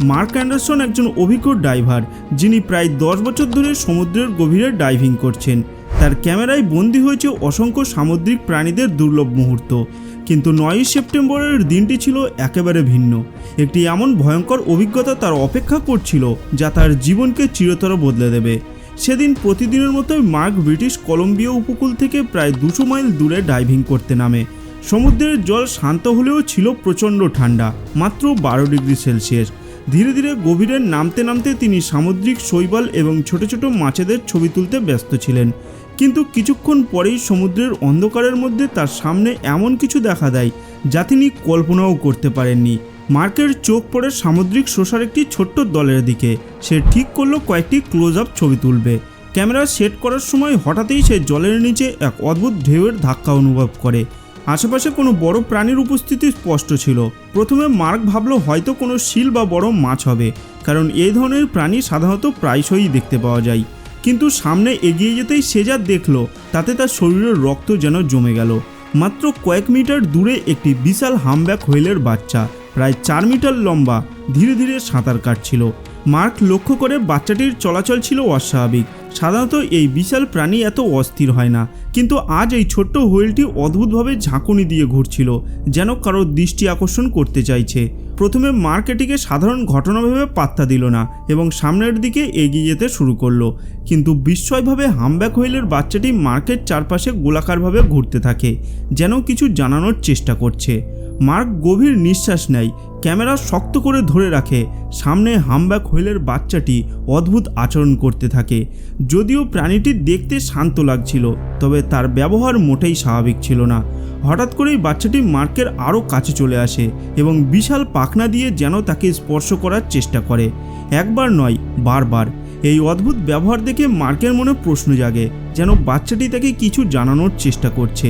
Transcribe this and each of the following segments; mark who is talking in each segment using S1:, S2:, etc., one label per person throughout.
S1: Mark Anderson একজন অভিজ্ঞ driver যিনি প্রায় দশ বছর ধরে সমুদ্রের গভীরে ডাইভিং করছেন। তার ক্যামেরায় বন্দী হয়েছে অসংখ্য সামুদ্রিক প্রাণীদের দুর্লভ মুহূর্ত। কিন্তু নয়ই সেপ্টেম্বরের দিনটি ছিল একেবারে ভিন্ন। একটি এমন ভয়ঙ্কর অভিজ্ঞতা তার অপেক্ষা করছিল, যা তার জীবনকে চিরতর বদলে দেবে। সেদিন প্রতিদিনের মতোই মার্ক ব্রিটিশ কলম্বিয়া উপকূল থেকে প্রায় দুশো মাইল দূরে ডাইভিং করতে নামে। সমুদ্রের জল শান্ত হলেও ছিল প্রচণ্ড ঠান্ডা, মাত্র বারো ডিগ্রি সেলসিয়াস। ধীরে ধীরে গভীরে নামতে নামতে তিনি সামুদ্রিক শৈবাল এবং ছোট ছোট মাছেদের ছবি তুলতে ব্যস্ত ছিলেন। কিন্তু কিছুক্ষণ পরেই সমুদ্রের অন্ধকারের মধ্যে তার সামনে এমন কিছু দেখা দেয়, যা তিনি কল্পনাও করতে পারেননি। মার্কের চোখ পড়ে সামুদ্রিক শোষার একটি ছোট্ট দলের দিকে। সে ঠিক করল কয়েকটি ক্লোজ আপ ছবি তুলবে। ক্যামেরা সেট করার সময় হঠাৎই সে জলের নিচে এক অদ্ভুত ঢেউয়ের ধাক্কা অনুভব করে। আশেপাশে কোনো বড় প্রাণীর উপস্থিতি স্পষ্ট ছিল। প্রথমে মার্ক ভাবলো হয়তো কোনো শিল বা বড় মাছ হবে, কারণ এই ধরনের প্রাণী সাধারণত প্রায়শই দেখতে পাওয়া যায়। কিন্তু সামনে এগিয়ে যেতেই সে যা দেখল, তাতে তার শরীরের রক্ত যেন জমে গেল। মাত্র কয়েক মিটার দূরে একটি বিশাল হামব্যাক হোয়েলের বাচ্চা, প্রায় চার মিটার লম্বা, ধীরে ধীরে সাঁতার কাটছিল। মার্ক লক্ষ্য করে বাচ্চাটির চলাচল ছিল অস্বাভাবিক। সাধারণত এই বিশাল প্রাণী এত অস্থির হয় না, কিন্তু আজ এই ছোট্ট হুইলটি অদ্ভুতভাবে ঝাঁকুনি দিয়ে ঘুরছিল, যেন কারোর দৃষ্টি আকর্ষণ করতে চাইছে। প্রথমে মার্ক এটিকে সাধারণ ঘটনা ভেবে পাত্তা দিল না এবং সামনের দিকে এগিয়ে যেতে শুরু করল, কিন্তু বিস্ময়ভাবে হামব্যাক হুইলের বাচ্চাটি মার্কের চারপাশে গোলাকারভাবে ঘুরতে থাকে, যেন কিছু জানানোর চেষ্টা করছে। মার্ক গভীর নিঃশ্বাস নেয় ক্যামেরা শক্ত করে ধরে রাখে। সামনে হামব্যাক হোয়েলের বাচ্চাটি অদ্ভুত আচরণ করতে থাকে। যদিও প্রাণীটি দেখতে শান্ত লাগছিল, তবে তার ব্যবহার মোটেই স্বাভাবিক ছিল না। হঠাৎ করেই বাচ্চাটি মার্কের আরও কাছে চলে আসে এবং বিশাল পাখনা দিয়ে যেন তাকে স্পর্শ করার চেষ্টা করে। একবার নয়, বারবার। এই অদ্ভুত ব্যবহার দেখে মার্কের মনে প্রশ্ন জাগে, যেন বাচ্চাটি তাকে কিছু জানানোর চেষ্টা করছে।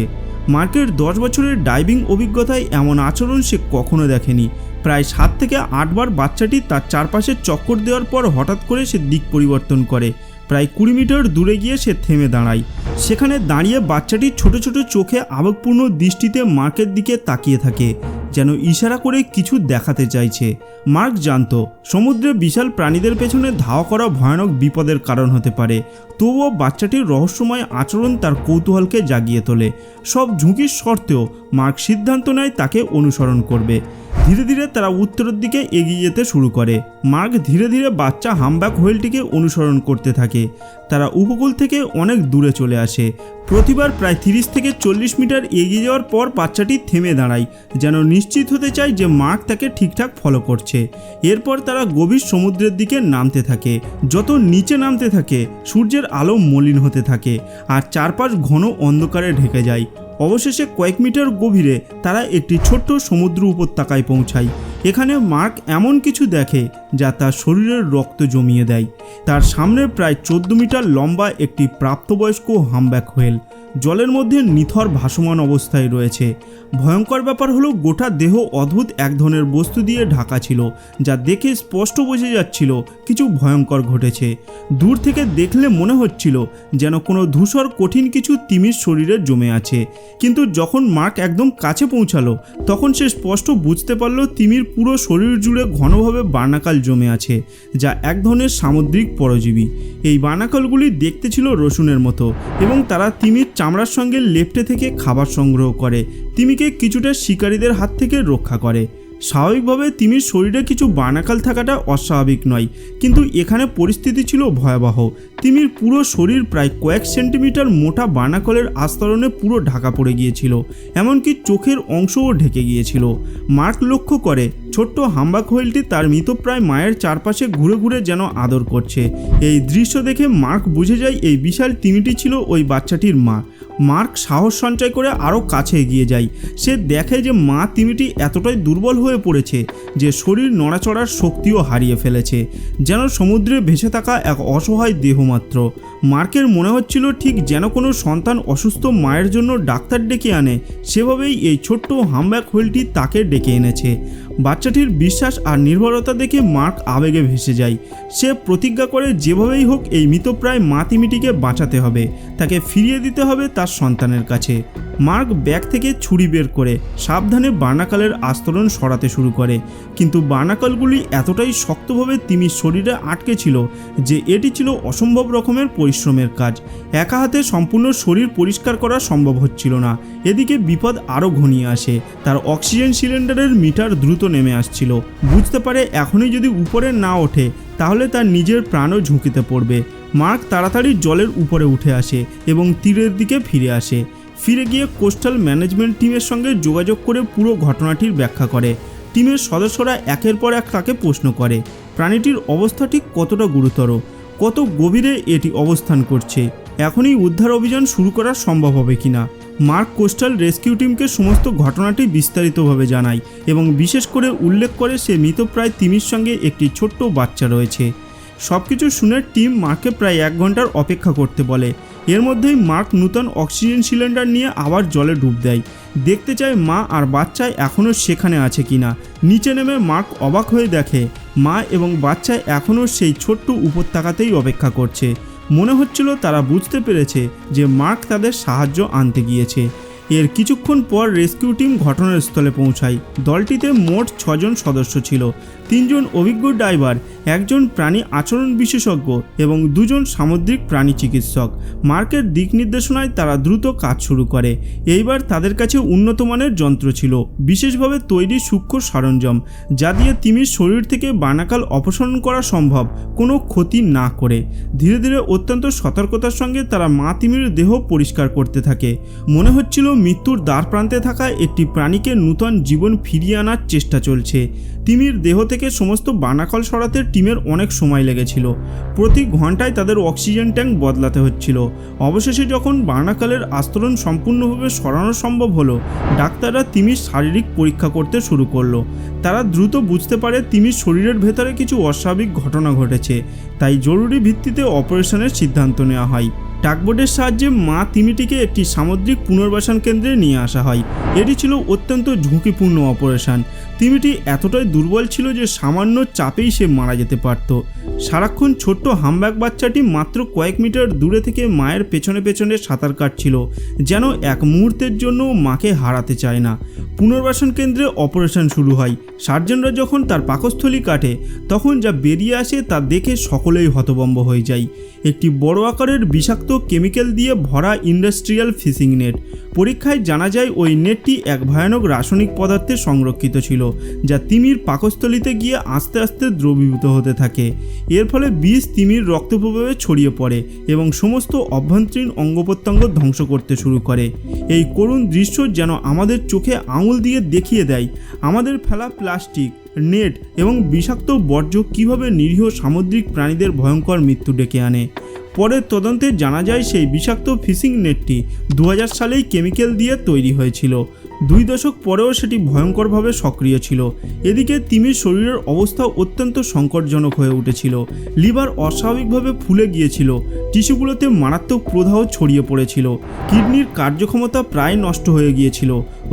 S1: মার্কের দশ বছরের ডাইভিং অভিজ্ঞতায় এমন আচরণ সে কখনো দেখেনি। প্রায় সাত থেকে আটবার বাচ্চাটি তার চারপাশে চক্কর দেওয়ার পর হঠাৎ করে সে দিক পরিবর্তন করে। প্রায় কুড়ি মিটার দূরে গিয়ে সে থেমে দাঁড়ায়। সেখানে দাঁড়িয়ে বাচ্চাটি ছোট ছোট চোখে আবেগপূর্ণ দৃষ্টিতে মার্কের দিকে তাকিয়ে থাকে, যেন ইশারা করে কিছু দেখাতে চাইছে। মার্ক জানতো, সমুদ্রে বিশাল প্রাণীদের পেছনে ধাওয়া করা ভয়ানক বিপদের কারণ হতে পারে। তবুও বাচ্চাটির রহস্যময় আচরণ তার কৌতূহলকে জাগিয়ে তোলে। সব ঝুঁকির সত্ত্বেও মার্ক সিদ্ধান্ত নেয় তাকে অনুসরণ করবে। ধীরে ধীরে তারা উত্তরের দিকে এগিয়ে যেতে শুরু করে। মার্ক ধীরে ধীরে বাচ্চা হামব্যাক হোয়েলটিকে অনুসরণ করতে থাকে। তারা উপকূল থেকে অনেক দূরে চলে আসে। প্রতিবার প্রায় তিরিশ থেকে চল্লিশ মিটার এগিয়ে যাওয়ার পর বাচ্চাটি থেমে দাঁড়ায়, যেন নিশ্চিত হতে চায় যে মার্ক তাকে ঠিকঠাক ফলো করছে। এরপর তারা গভীর সমুদ্রের দিকে নামতে থাকে। যত নিচে নামতে থাকে, সূর্যের আলো মলিন হতে থাকে, আর চারপাশ ঘন অন্ধকারে ঢেকে যায়। অবশেষে কয়েক মিটার গভীরে তারা একটি ছোট্ট সমুদ্র উপত্যকায় পৌঁছায়। এখানে মার্ক এমন কিছু দেখে যা তার শরীরের রক্ত জমিয়ে দেয়। তার সামনে প্রায় চোদ্দ মিটার লম্বা একটি প্রাপ্তবয়স্ক হামব্যাক হোয়েল জলের মধ্যে নিথর ভাসমান অবস্থায় রয়েছে। ভয়ঙ্কর ব্যাপার হলো গোটা দেহ অদ্ভুত এক ধরনের বস্তু দিয়ে ঢাকা ছিল, যা দেখে স্পষ্ট বোঝা যাচ্ছিল কিছু ভয়ঙ্কর ঘটেছে। দূর থেকে দেখলে মনে হচ্ছিল যেন কোনো ধূসর কঠিন কিছু তিমির শরীরে জমে আছে। কিন্তু যখন মার্ক একদম কাছে পৌঁছালো, তখন সে স্পষ্ট বুঝতে পারল তিমির পুরো শরীর জুড়ে ঘনভাবে বার্নাকাল জমে আছে, যা এক ধরনের সামুদ্রিক পরজীবী। এই বার্নাকালগুলি দেখতে ছিল রসুনের মতো এবং তারা তিমির চামড়ার সঙ্গে লেপ্টে থেকে খাবার সংগ্রহ করে, তিমিকে কিছুটা শিকারীদের হাত থেকে রক্ষা করে। স্বাভাবিকভাবে তিমির শরীরে কিছু বার্নাকাল থাকাটা অস্বাভাবিক নয়, কিন্তু এখানে পরিস্থিতি ছিল ভয়াবহ। তিমির পুরো শরীর প্রায় কয়েক সেন্টিমিটার মোটা বানাকলের আস্তরণে পুরো ঢাকা পড়ে গিয়েছিল, এমনকি চোখের অংশও ঢেকে গিয়েছিল। মার্ক লক্ষ্য করে, ছোট্ট হাম্বাক হোয়েলটি তার মৃতপ্রায় মায়ের চারপাশে ঘুরে ঘুরে যেন আদর করছে। এই দৃশ্য দেখে মার্ক বুঝে যায়, এই বিশাল তিমিটি ছিল ওই বাচ্চাটির মা। মার্ক সাহস সঞ্চয় করে আরও কাছে এগিয়ে যায়। সে দেখে যে মা তিমিটি এতটাই দুর্বল হয়ে পড়েছে যে শরীর নড়াচড়ার শক্তিও হারিয়ে ফেলেছে, যেন সমুদ্রে ভেসে থাকা এক অসহায় দেহ মাত্র। মার্কের মনে হচ্ছিল ঠিক যেন কোনো সন্তান অসুস্থ মায়ের জন্য ডাক্তার ডেকে আনে, সেভাবেই এই ছোট্ট হামব্যাক হোয়েলটি তাকে ডেকে এনেছে। বাচ্চাটির বিশ্বাস আর নির্ভরতা দেখে মার্ক আবেগে ভেসে যায়। সে প্রতিজ্ঞা করে যেভাবেই হোক এই মৃতপ্রায় মা তিমিটিকে বাঁচাতে হবে, তাকে ফিরিয়ে দিতে হবে তার তার সন্তানের কাছে। মার্ক ব্যাগ থেকে ছুরি বের করে সাবধানে বার্নাকালের আস্তরণ সরাতে শুরু করে। কিন্তু বার্নাকালগুলি এতটাই শক্তভাবে তিমির শরীরে আটকে ছিল যে এটি ছিল অসম্ভব রকমের পরিশ্রমের কাজ। একা হাতে সম্পূর্ণ শরীর পরিষ্কার করা সম্ভব হচ্ছিল না। এদিকে বিপদ আরও ঘনিয়ে আসে। তার অক্সিজেন সিলিন্ডারের মিটার দ্রুত নেমে আসছিল। বুঝতে পারে এখনই যদি উপরে না ওঠে, তাহলে তার নিজের প্রাণও ঝুঁকিতে পড়বে। মার্ক তাড়াতাড়ি জলের উপরে উঠে আসে এবং তীরের দিকে ফিরে আসে। ফিরে গিয়ে কোস্টাল ম্যানেজমেন্ট টিমের সঙ্গে যোগাযোগ করে পুরো ঘটনাটির ব্যাখ্যা করে। টিমের সদস্যরা একের পর এক তাকে প্রশ্ন করে, প্রাণীটির অবস্থা ঠিক কতটা গুরুতর? কত গভীরে এটি অবস্থান করছে? এখনই উদ্ধার অভিযান শুরু করা সম্ভব হবে কিনা? মার্ক কোস্টাল রেস্কিউ টিমকে সমস্ত ঘটনাটি বিস্তারিতভাবে জানায় এবং বিশেষ করে উল্লেখ করে সে মৃতপ্রায় তিমির সঙ্গে একটি ছোট্ট বাচ্চা রয়েছে। সব কিছু শুনে টিম মার্ককে প্রায় এক ঘণ্টার অপেক্ষা করতে বলে। এর মধ্যেই মার্ক নূতন অক্সিজেন সিলিন্ডার নিয়ে আবার জলে ডুব দেয়। দেখতে চায় মা আর বাচ্চায় এখনও সেখানে আছে কিনা। নিচে নেমে মার্ক অবাক হয়ে দেখে, মা এবং বাচ্চা এখনও সেই ছোট্ট উপত্যকাতেই অপেক্ষা করছে। মনে হচ্ছিল তারা বুঝতে পেরেছে যে মার্ক তাদের সাহায্য আনতে গিয়েছে। এর কিছুক্ষণ পর রেস্কিউ টিম ঘটনাস্থলে পৌঁছায়। দলটিতে মোট ছজন সদস্য ছিল। তিনজন অভিজ্ঞ ড্রাইভার, একজন প্রাণী আচরণ বিশেষজ্ঞ এবং দুজন সামুদ্রিক প্রাণী চিকিৎসক। মার্কের দিক নির্দেশনায় তারা দ্রুত কাজ শুরু করে। এইবার তাদের কাছে উন্নত মানের যন্ত্র ছিল। বিশেষভাবে তৈরি সূক্ষ্ম সরঞ্জাম, যা দিয়ে তিমির শরীর থেকে বানাকাল অপসারণ করা সম্ভব, কোনো ক্ষতি না করে। ধীরে ধীরে অত্যন্ত সতর্কতার সঙ্গে তারা মা তিমির দেহ পরিষ্কার করতে থাকে। মনে হচ্ছিল মৃত্যুর দ্বার প্রান্তে থাকা একটি প্রাণীকে নূতন জীবন ফিরিয়ে আনার চেষ্টা চলছে। তিমির দেহ থেকে সমস্ত বানাকল সরাতে টিমের অনেক সময় লেগেছিল। প্রতি ঘন্টায় তাদের অক্সিজেন ট্যাঙ্ক বদলাতে হচ্ছিল। অবশেষে যখন বার্নাকালের আস্তরণ সম্পূর্ণভাবে সরানো সম্ভব হলো, ডাক্তাররা তিমির শারীরিক পরীক্ষা করতে শুরু করল। তারা দ্রুত বুঝতে পারে তিমির শরীরের ভেতরে কিছু অস্বাভাবিক ঘটনা ঘটেছে, তাই জরুরি ভিত্তিতে অপারেশনের সিদ্ধান্ত নেওয়া হয়। টাকবোর্ডের সাহায্যে মা তিমিটিকে একটি সামুদ্রিক পুনর্বাসন কেন্দ্রে নিয়ে আসা হয়। এটি ছিল অত্যন্ত ঝুঁকিপূর্ণ অপারেশন। তিমিটি এতটাই দুর্বল ছিল যে সামান্য চাপেই সে মারা যেতে পারত। সারাক্ষণ ছোট্ট হামব্যাক বাচ্চাটি মাত্র কয়েক মিটার দূরে থেকে মায়ের পেছনে পেছনে সাঁতার কাটছিল, যেন এক মুহূর্তের জন্য মাকে হারাতে চায় না। পুনর্বাসন কেন্দ্রে অপারেশন শুরু হয়। সার্জনরা যখন তার পাকস্থলী কাটে, তখন যা বেরিয়ে আসে তা দেখে সকলেই হতবম্ব হয়ে যায়। একটি বড় আকারের বিষাক্ত কেমিক্যাল দিয়ে ভরা ইন্ডাস্ট্রিয়াল ফিশিং নেট। পরীক্ষায় জানা যায়, ওই নেটটি এক ভয়ানক রাসায়নিক পদার্থে সংরক্ষিত ছিল, যা তিমির পাকস্থলিতে গিয়ে আস্তে আস্তে দ্রবীভূত হতে থাকে। এর ফলে বিষ তিমির রক্তপ্রবাহে ছড়িয়ে পড়ে এবং সমস্ত অভ্যন্তরীণ অঙ্গ প্রত্যঙ্গ ধ্বংস করতে শুরু করে। এই করুণ দৃশ্য যেন আমাদের চোখে আঙুল দিয়ে দেখিয়ে দেয়, আমাদের ফেলা প্লাস্টিক, নেট এবং বিষাক্ত বর্জ্য কীভাবে নিরীহ সামুদ্রিক প্রাণীদের ভয়ঙ্কর মৃত্যু ডেকে আনে। পরের তদন্তে জানা যায় সেই বিষাক্ত ফিশিং নেটটি দু হাজার সালেই কেমিক্যাল দিয়ে তৈরি হয়েছিল। দুই দশক পরেও সেটি ভয়ঙ্করভাবে সক্রিয় ছিল। এদিকে তিমির শরীরের অবস্থা অত্যন্ত সংকটজনক হয়ে উঠেছিল। লিভার অস্বাভাবিকভাবে ফুলে গিয়েছিল। টিস্যুগুলোতে মারাত্মক প্রদাহ ছড়িয়ে পড়েছিল। কিডনির কার্যক্ষমতা প্রায় নষ্ট হয়ে গিয়েছিল।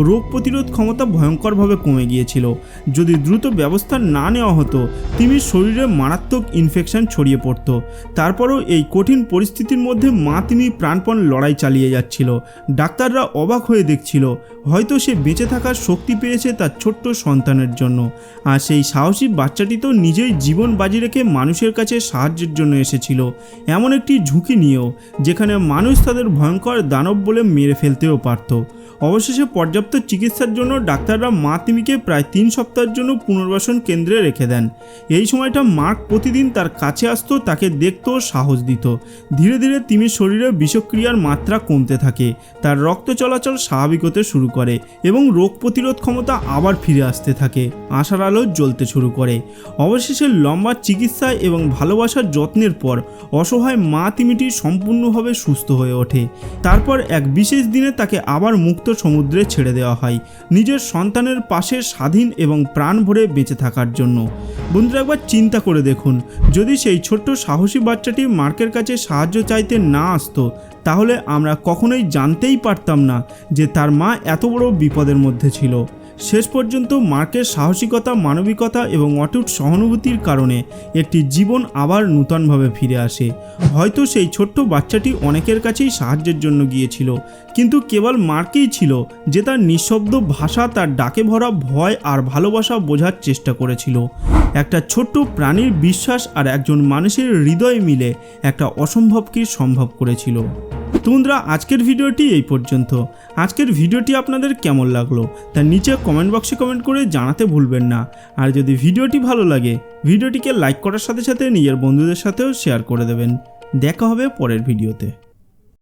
S1: রোগ প্রতিরোধ ক্ষমতা ভয়ঙ্করভাবে কমে গিয়েছিল। যদি দ্রুত ব্যবস্থা না নেওয়া হতো, তিমির শরীরে মারাত্মক ইনফেকশন ছড়িয়ে পড়ত। তারপরও এই কঠিন পরিস্থিতির মধ্যে মা তিমি প্রাণপণ লড়াই চালিয়ে যাচ্ছিল। ডাক্তাররা অবাক হয়ে দেখছিল, হয়তো সে বেঁচে থাকার শক্তি পেয়েছে তার ছোট্ট সন্তানের জন্য। আর সেই সাহসী বাচ্চাটি তো নিজেই জীবন বাজি রেখে মানুষের কাছে সাহায্যের জন্য এসেছিল। এমন একটি ঝুঁকি নিয়েও, যেখানে মানুষ তাদের ভয়ঙ্কর দানব বলে মেরে ফেলতেও পারত। অবশেষে পর্যাপ্ত চিকিৎসার জন্য ডাক্তাররা মা তিমিকে প্রায় তিন সপ্তাহের জন্য পুনর্বাসন কেন্দ্রে রেখে দেন। এই সময়টা মার্ক প্রতিদিন তার কাছে আসতো, তাকে দেখতো সাহস দিত। ধীরে ধীরে তিমির শরীরে বিষক্রিয়ার মাত্রা কমতে থাকে। তার রক্ত চলাচল স্বাভাবিক হতে শুরু করে। এবং রোগ প্রতিরোধ ক্ষমতা আবার ফিরে আসতে থাকে। আশার আলো জ্বলতে শুরু করে। অবশেষে লম্বা চিকিৎসা এবং ভালোবাসার যত্নের পর অসহায় মা তিমিটি সম্পূর্ণভাবে সুস্থ হয়ে ওঠে। তারপর এক বিশেষ দিনে তাকে আবার মুক্ত সমুদ্রে ছেড়ে দেওয়া হয়, নিজের সন্তানের পাশে স্বাধীন এবং প্রাণ ভরে বেঁচে থাকার জন্য। বন্ধুরা, একবার চিন্তা করে দেখুন, যদি সেই ছোট্ট সাহসী বাচ্চাটি মার্কের কাছে সাহায্য চাইতে না আসতো তাহলে আমরা কখনোই জানতেই পারতাম না যে তার মা এত বড় বিপদের মধ্যে ছিল। শেষ পর্যন্ত মার্কের সাহসিকতা, মানবিকতা এবং অটুট সহানুভূতির কারণে একটি জীবন আবার নূতনভাবে ফিরে আসে। হয়তো সেই ছোট্ট বাচ্চাটি অনেকের কাছেই সাহায্যের জন্য গিয়েছিল, কিন্তু কেবল মার্কেই ছিল যে তার নিঃশব্দ ভাষা, তার ডাকে ভরা ভয় আর ভালোবাসা বোঝার চেষ্টা করেছিল। একটা ছোট্ট প্রাণীর বিশ্বাস আর একজন মানুষের হৃদয় মিলে একটা অসম্ভবকে সম্ভব করেছিল। তো বন্ধুরা আজকের ভিডিওটি এই পর্যন্ত। আজকের ভিডিওটি আপনাদের কেমন লাগল তার নিচে কমেন্ট বক্সে কমেন্ট করে জানাতে ভুলবেন না। আর যদি ভিডিওটি ভালো লাগে, ভিডিওটিকে লাইক করার সাথে সাথে নিজের বন্ধুদের সাথেও শেয়ার করে দেবেন। দেখা হবে পরের ভিডিওতে।